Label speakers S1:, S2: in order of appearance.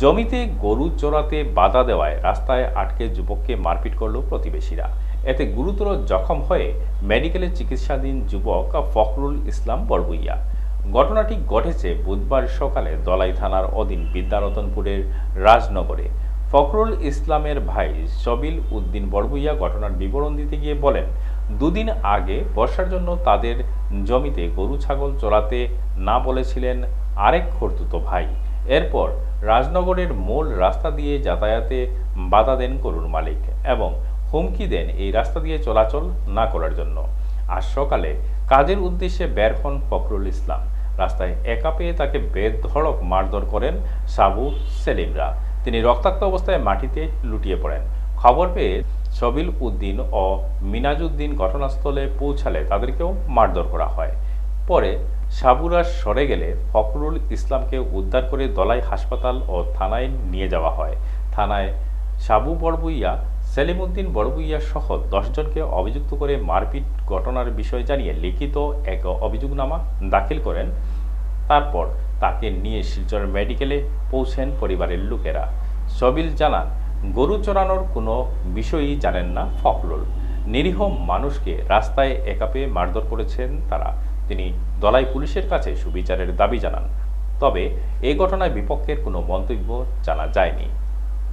S1: জমিতে গরু চোরাতে বাধা দেওয়ায় রাস্তায় আটকে যুবককে মারপিট করল প্রতিবেশীরা। এতে গুরুতর জখম হয়ে মেডিকেলে চিকিৎসাধীন যুবক ফখরুল ইসলাম বড়বুইয়া ঘটনাটি ঘটেছে বুধবার সকালে দলাই থানার অধীন বিদ্যারতনপুরের রাজনগরে। ফখরুল ইসলামের ভাই সবিল উদ্দিন বড়বুইয়া ঘটনার বিবরণ দিতে গিয়ে বলেন, দুদিন আগে বর্ষার জন্য তাদের জমিতে গরু ছাগল চড়াতে না বলেছিলেন আরেক খর্তুতো ভাই। এরপর রাজনগরের মূল রাস্তা দিয়ে যাতায়াতে বাধা দেন গরুর মালিক এবং হুমকি দেন এই রাস্তা দিয়ে চলাচল না করার জন্য। আজ সকালে কাজের উদ্দেশ্যে বের হন ফখরুল ইসলাম। রাস্তায় একা পেয়ে তাকে বেধড়ক মারধর করেন সাবু সেলিমরা। তিনি রক্তাক্ত অবস্থায় মাটিতে লুটিয়ে পড়েন। খবর পেয়ে সবিল উদ্দিন ও মিনাজউদ্দিন ঘটনাস্থলে পৌঁছালে তাদেরকেও মারধর করা হয়। পরে সাবুরা সরে গেলে ফখরুল ইসলামকে উদ্ধার করে দলাই হাসপাতাল ও থানায় নিয়ে যাওয়া হয়। থানায় সাবু বড়বুইয়া, সেলিমউদ্দিন বড়বুইয়া সহ দশজনকে অভিযুক্ত করে মারপিট ঘটনার বিষয় জানিয়ে লিখিত এক অভিযোগনামা দাখিল করেন। তারপর তাকে নিয়ে শিলচর মেডিকেলে পৌঁছেন পরিবারের লোকেরা। সবিল জানান, গরু চড়ানোর কোনো বিষয়ই জানেন না ফখরুল। নিরীহ মানুষকে রাস্তায় একাপে মারধর করেছেন তারা। তিনি দলাই পুলিশের কাছে সুবিচারের দাবি জানান। তবে এ ঘটনায় বিপক্ষের কোনো মন্তব্য জানা যায়নি।